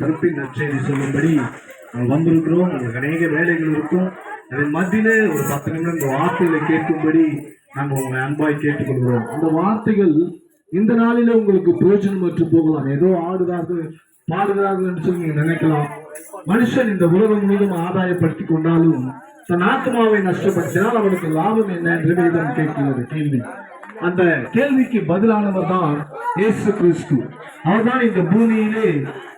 கருப்பின் நற்செய்தி சொல்லும்படி நாங்கள் வந்திருக்கிறோம். உங்களுக்கு அநேக வேலைகள் இருக்கும். அதன் மத்தியில ஒரு பத்து நிமிடம் இந்த வார்த்தைகளை கேட்கும்படி நாங்கள் உங்களை அன்பாய் கேட்டுக்கொள்கிறோம். அந்த வார்த்தைகள் இந்த நாளில உங்களுக்கு பிரயோஜனம் மற்றும் போகலாம். ஏதோ ஆடுகிறார்கள் பாடுகிறார்கள் என்று சொல்லி நினைக்கலாம். மனுஷன் இந்த உலகம் முழுவதும் ஆதாயப்படுத்தி கொண்டாலும் தன் ஆத்மாவை நஷ்டப்படுத்தினால் அவனுக்கு லாபம் என்ன என்று வேதம் கேட்கிறது. கேள்வி. அந்த கேள்விக்கு பதிலானவர் தான் இயேசு கிறிஸ்து. அவர்தான் இந்த பூமியிலே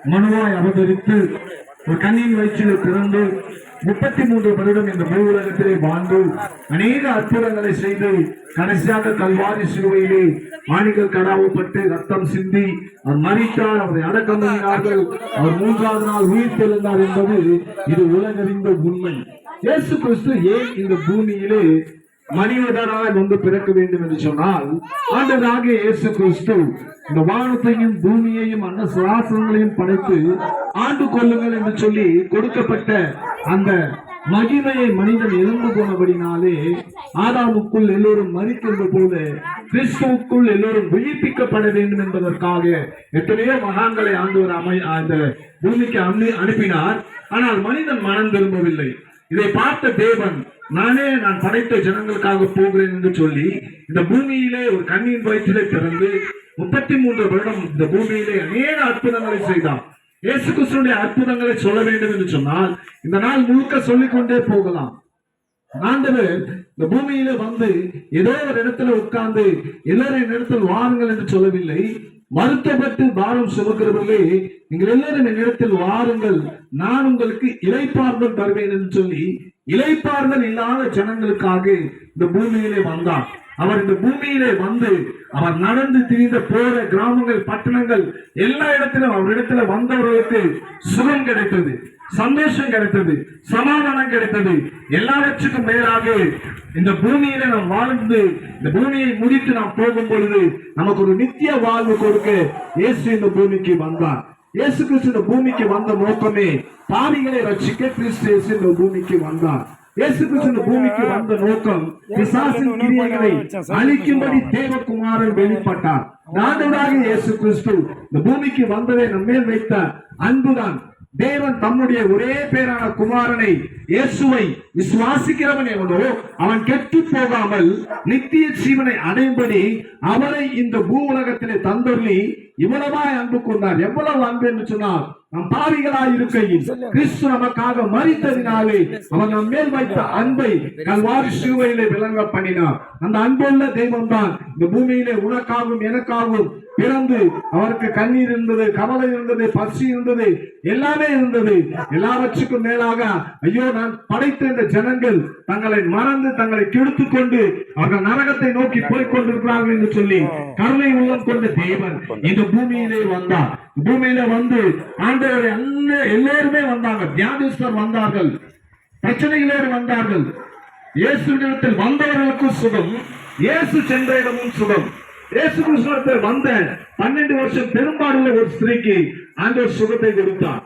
மனுவாய் அவதரித்து ஒரு கண்ணின் வயிற்றில் பிறந்து முப்பத்தி மூன்று வருடம் இந்த பூ உலகத்திலே வாழ்ந்து அநேக அற்புதங்களை செய்து கடைசியாக கல்வாரி சிலுவையிலே ஆணிகள் கடாவப்பட்டு ரத்தம் சிந்தி அவர் மறித்தார் அவரை அடக்கம் அவர் மூன்றாவது நாள் உயிர் தெழுந்தார் என்பது இது உலகறிந்த உண்மை. இயேசு கிறிஸ்து ஏன் இந்த பூமியிலே மனிதராய் வந்து பிறக்க வேண்டும் என்று சொன்னால் ஆண்டவராகிய இயேசு கிறிஸ்து இந்த வானத்தையும் பூமியையும் அன்ன சுவாசங்களையும் படைத்து ஆண்டு கொள்ளுங்கள் என்று சொல்லி கொடுக்கப்பட்ட அந்த மகிமையை மனிதன் இழந்து போனபடினாலே ஆதாமுக்குள் எல்லோரும் மறிக்கின்ற போது கிறிஸ்துவுக்குள் எல்லோரும் விழிப்பிக்கப்பட வேண்டும் என்பதற்காக எத்தனையோ மகான்களை ஆண்டவர் அமை அந்த பூமிக்கு அனுப்பினார். ஆனால் மனிதன் மனம் திரும்பவில்லை. இதை பார்த்த தேவன் நானே நான் படைத்த ஜனங்களுக்காக போகிறேன் என்று சொல்லி இந்த பூமியிலே ஒரு கண்ணியின் வயிற்றிலே பிறந்து முப்பத்தி மூன்று வருடம் இந்த பூமியிலே அநேக அற்புதங்களை செய்தான். இயேசு கிறிஸ்துடைய அற்புதங்களை சொல்ல வேண்டும் என்று சொன்னால் இந்த நாள் முழுக்க சொல்லிக்கொண்டே போகலாம். ஆண்டவர் இந்த பூமியில வந்து ஏதோ ஒரு இடத்துல உட்கார்ந்து எல்லாரையும் இடத்தில் வாருங்கள் என்று சொல்லவில்லை. வருத்தப்பட்டு பாரம் சுமக்கிறவர்களே நீங்கள் எல்லாரும் இடத்தில் வாருங்கள். நான் உங்களுக்கு இலைப்பாறுதல் தருவேன் என்று சொல்லி இலைப்பாறுதல் இல்லாத ஜனங்களுக்காக இந்த பூமியிலே வந்தார் அவர் இந்த பூமியிலே வந்து அவர் நடந்து திரிந்த போற கிராமங்கள் பட்டணங்கள் எல்லா இடத்திலும் அவரிடத்துல வந்தவர்களுக்கு சுகம் கிடைத்தது சந்தோஷம் கிடைத்தது சமாதானம் கிடைத்தது. எல்லாவற்றுக்கும் மேலாக இந்த பூமியில நாம் வாழ்ந்து இந்த பூமியை முடித்து நாம் போகும் பொழுது நமக்கு ஒரு நித்திய வாழ்வு கொடுக்க இயேசு இந்த பூமிக்கு வந்தார் இயேசு கிறிஸ்து பூமிக்கு வந்த நோக்கமே பாவிகளை ரட்சிக்க கிறிஸ்து இயேசு இந்த பூமிக்கு வந்தார். இயேசு கிறிஸ்து பூமிக்கு வந்த நோக்கம் பிசாசின் கிரியைகளை அழிக்கும்படி தேவகுமாரன் வெளிப்பட்டார். நாடோடாக இயேசு கிறிஸ்து இந்த பூமிக்கு வந்ததை நம்மேல் வைத்த அன்புதான். தேவன் தம்முடைய ஒரே பேரான குமாரனை இயேசுவை விசுவாசிக்கிறவன் எவனோ அவன் கெட்டு போகாமல் நித்திய ஜீவனை அடையும்படி அவரை இந்த பூ உலகத்திலே தந்தொல்லி இவ்வளவாய் அன்பு கொண்டார். எவ்வளவு அன்பு என்று சொன்னார் நம் பாவிகளாய் இருக்கையில் கிறிஸ்து நமக்காக மறித்ததினாலே அவர் நம் மேல் வைத்த அன்பை கல்வாரி சிலுவையிலே விளங்க பண்ணினார். அந்த அன்புள்ள தெய்வம் தான் இந்த பூமியிலே உனக்காகவும் எனக்காகவும் பிறந்து அவருக்கு கண்ணீர் இருந்தது கவலை இருந்தது பசி இருந்தது எல்லாமே இருந்தது. எல்லாவற்றுக்கும் மேலாக ஐயோ நான் படைத்த இந்த ஜனங்கள் தங்களை மறந்து தங்களை கெடுத்துக் கொண்டு அவர்கள் நரகத்தை நோக்கி போய்க் கொண்டிருக்கிறார்கள் என்று சொல்லி கருணை உள்ளம் கொண்ட தேவன் இந்த பூமியிலே வந்தார். பூமியில வந்து ஆண்டவரை அண்ணன் எல்லோருமே வந்தாங்க தியானேஸ்வர் வந்தார்கள். பிரச்சனைகளோடு வந்தார்கள். இயேசு நிலத்தில் வந்தவர்களுக்கும் சுகம் இயேசு சென்ற இடமும் சுகம். இயேசு கிருஷ்ணத்தில் வந்த பன்னெண்டு வருஷம் பெரும்பாடுள்ள ஒரு ஸ்திரீக்கு ஆண்டவர் சுகத்தை கொடுத்தார்.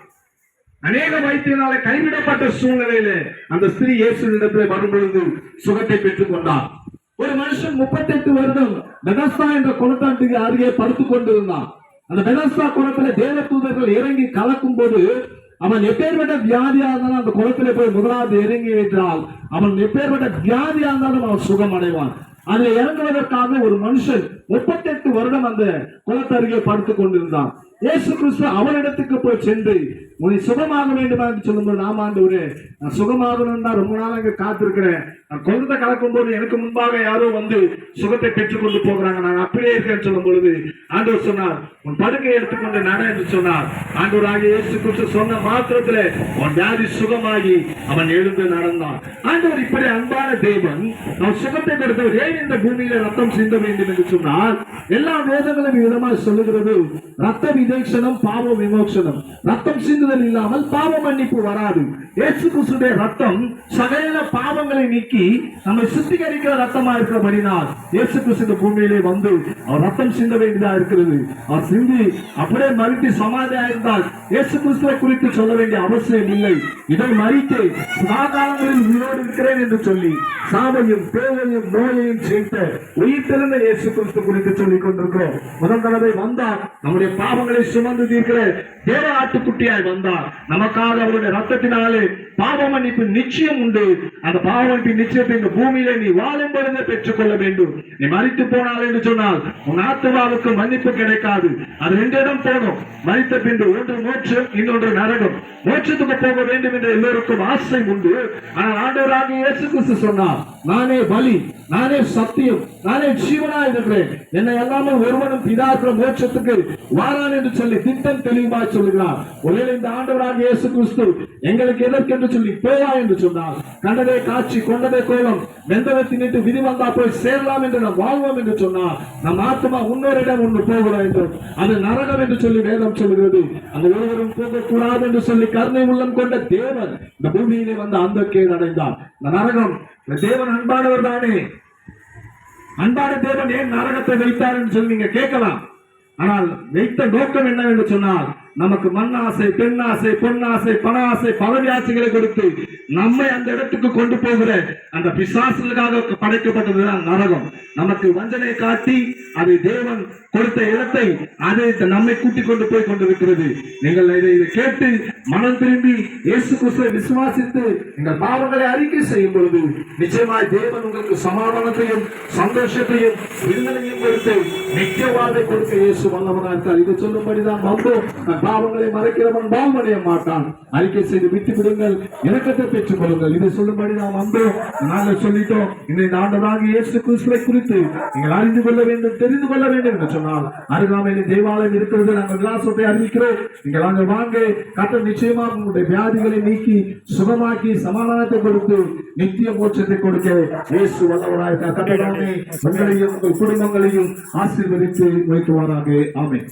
அநேக வைத்தியனால கைவிடப்பட்ட சூழ்நிலையில அந்த ஸ்திரீ இயேசுவிடத்தில் வரும் வரும்பொழுது சுகத்தை பெற்றுக் கொண்டார். ஒரு மனுஷன் முப்பத்தெட்டு வருடம் பெதஸ்தா என்ற குளத்தாண்டுக்கு அருகே படுத்துக் கொண்டிருந்தான். அந்த பெதஸ்தா குளத்துல தேவ தூதர்கள் இறங்கி கலக்கும் போது அவன் எப்பேற்பட்ட வியாதியா இருந்தாலும் அந்த குளத்திலே போய் முதலாவது இறங்கி வைத்தால் அவன் எப்பேற்பட்ட வியாதியா இருந்தாலும் அவன் சுகம் அடைவான் அதுல இறங்குவதற்காக ஒரு மனுஷன் முப்பத்தெட்டு வருடம் அந்த குளத்தருகே படுத்துக் கொண்டிருந்தான். இயேசு கிறிஸ்து அவனிடத்துக்கு போய் சென்று உன்னை சுகமாக வேண்டுமா? என்று சொல்லும்போது நாம ஆண்டவரே நான் சுகமாகணும் தான் ரொம்ப நாள் அங்க காத்திருக்கிறேன். நான் குழந்தை கலக்கும் போது எனக்கு முன்பாக யாரோ வந்து சுகத்தை பெற்றுக்கொண்டு போகிறாங்க. நான் அப்படியே இருக்கேன்னு சொல்லும் பொழுது ஆண்டவர் சொன்னார் உன் படுக்கை எடுத்துக்கொண்டு நட என்று சொன்னார். ஆண்டவராகிய இயேசு கிறிஸ்து சொன்ன மாத்திரத்துல உன் வியாதி சுகமாகி அவன் எழுந்து நடந்தான். ஆண்டவர் இப்படி அன்பான தேவன் நான் சுகத்தை கொடுத்தவர் ஏன் இந்த பூமியில ரத்தம் சிந்த வேண்டும்? என்று சொன்னால் எல்லா வேதங்களும் விதமாக சொல்லுகிறது. ரத்த விதேசனம் பாவ விமோசனம் ரத்தம் சிந்துதல் இல்லாமல் பாவ மன்னிப்பு வராது. இயேசு கிறிஸ்துடைய ரத்தம் சகல பாவங்களை நீக்கி நம்மை சுத்திகரிக்கிற ரத்தமா இருக்கிறபடினால் இயேசு கிறிஸ்து பூமியிலே வந்து அவர் ரத்தம் சிந்த வேண்டியதா இருக்கிறது. அவர் சிந்தி அப்படியே மறுத்து சமாதியா இருந்தால் இயேசு கிறிஸ்துவை குறித்து சொல்ல வேண்டிய அவசியம் இல்லை. இதை மறித்து சதாகாலங்களில் உயிரோடு இருக்கிறேன் என்று சொல்லி சாவையும் பேவையும் நோயையும் சேர்த்த உயிர் திறந்த இயேசு கிறிஸ்து குறித்து சொல்லிக் கொண்டிருக்கிறோம். முதல் தடவை வந்தால் நம்முடைய பாவங்களை சுமந்து தீர்க்கிற தேவ ஆட்டுக்குட்டியாய் வந்தார். நமக்காக அவருடைய ரத்தத்தினாலே பாவ மன்னிப்பு நிச்சயம் உண்டு. அந்த பாவ மன்னிப்பு நிச்சயத்தை இந்த பூமியில நீ வாழும் பொழுது பெற்றுக்கொள்ள வேண்டும். நீ மறித்து போனால் என்று சொன்னால் உன் ஆத்மாவுக்கு மன்னிப்பு கிடைக்காது. அது ரெண்டு இடம் போகும் மறித்த பின்பு ஒன்று மோட்சம் இன்னொன்று நரகம். மோட்சத்துக்கு போக வேண்டும் என்று எல்லோருக்கும் ஆசை உண்டு. ஆனால் ஆண்டவராக இயேசு கிறிஸ்து சொன்னார் நானே பலி நானே சத்தியம் நானே ஜீவனா இருக்கிறேன். என்னை எல்லாமே ஒருவனும் பிதாக்கிற மோட்சத்துக்கு வாரான் என்று சொல்லி திட்டம் தெளிவாய் சொல்லுகிறார். ஒருவேளை இந்த ஆண்டவராக இயேசு கிறிஸ்து எங்களுக்கு எதற்கென்று சொல்லி போவா என்று சொன்னார் கண்டதே காட்சி கொண்டதே கோலம் வெந்தவை தின்னிட்டு விதி வந்தா போய் சேரலாம் என்று நாம் வாழ்வோம் என்று சொன்னார் நம் ஆத்மா உன்னோரிடம் ஒன்று போகிறோம் என்று அது நரகம் என்று சொல்லி வேதம் சொல்கிறது. அந்த ஒருவரும் போகக்கூடாது என்று சொல்லி கருணை உள்ளம் கொண்ட தேவன் இந்த பூமியிலே வந்து அந்த கேடு அடைந்தார். இந்த நரகம் இந்த தேவன் அன்பானவர் தானே. அன்பான தேவன் ஏன் நரகத்தை வைத்தார் என்று சொல்லி நீங்க கேட்கலாம். ஆனால் வைத்த நோக்கம் என்னவென்று சொன்னால் நமக்கு மண்ணாசை பெண்ணாசை பொன்னாசை பண ஆசை பதவி ஆசைகளை கொடுத்து நம்மை அந்த இடத்துக்கு கொண்டு போகிற அந்த பிசாசுகளுக்காக படைக்கப்பட்டதுதான் நரகம். நமக்கு வஞ்சனை காட்டி அது தேவன் கொடுத்த இடத்தை அதை நம்மை கூட்டிக் கொண்டு போய் கொண்டிருக்கிறது. நீங்கள் இதை கேட்டு மனம் திரும்பி இயேசு கிறிஸ்துவை விசுவாசித்து இந்த பாவங்களை அறிக்கை செய்யும் பொழுது நிச்சயமாய் தேவன் உங்களுக்கு சமாதானத்தையும் சந்தோஷத்தையும் விடுதலையும் கொடுத்து நித்திய வாழ்வை கொடுக்க இயேசு வல்லவனாக இருக்கார். இதை சொல்லும்படிதான் வந்தோம் பாவங்களை மறைக்கிறவன் பாவமடைய மாட்டான். அறிக்கை செய்து விட்டு விடுங்கள் இறக்கத்தை பெற்றுக் கொள்ளுங்கள். இதை சொல்லும்படி நாம் வந்தோம் நாங்கள் சொல்லிட்டோம். இந்த ஆண்டதாக இயேசு கிறிஸ்துவை குறித்து நீங்கள் அறிந்து கொள்ள வேண்டும் தெரிந்து கொள்ள வேண்டும் என்று சொன்னால் அருகாமையில் தேவாலயம் இருக்கிறது. நாங்கள் விலாசத்தை அறிவிக்கிறோம். நீங்கள் அங்கு வாங்க. கட்ட நிச்சயமாக உங்களுடைய வியாதிகளை நீக்கி சுகமாக்கி சமாதானத்தை கொடுத்து நித்திய மோட்சத்தை கொடுக்க இயேசு வல்லவராக கட்டடாமே உங்களையும் உங்கள் குடும்பங்களையும் ஆசீர்வதித்து வைக்குவாராக ஆமென்.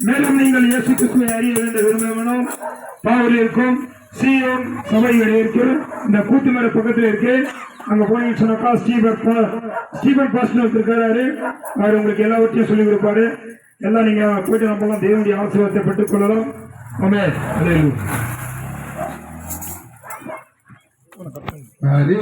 மேலும் நீங்கள் இயேசு கிறிஸ்துவை அறிய வேண்டும் விரும்பணும் பாவூரில் இருக்கும் சியோன் சபைகள் இருக்கு இந்த கூத்துமலை பக்கத்தில் இருக்கு அங்க போனீங்கன்னு சொன்னாக்கா ஸ்டீபன் ஸ்டீபன் பாஸ்டர் இருக்காரு அவர் உங்களுக்கு எல்லாவற்றையும் சொல்லிக் கொடுப்பாரு. எல்லாம் நீங்க போயிட்டு நம்ம தேவனுடைய ஆசீர்வாதத்தை பெற்றுக் கொள்ளலாம். ஆமென். அதே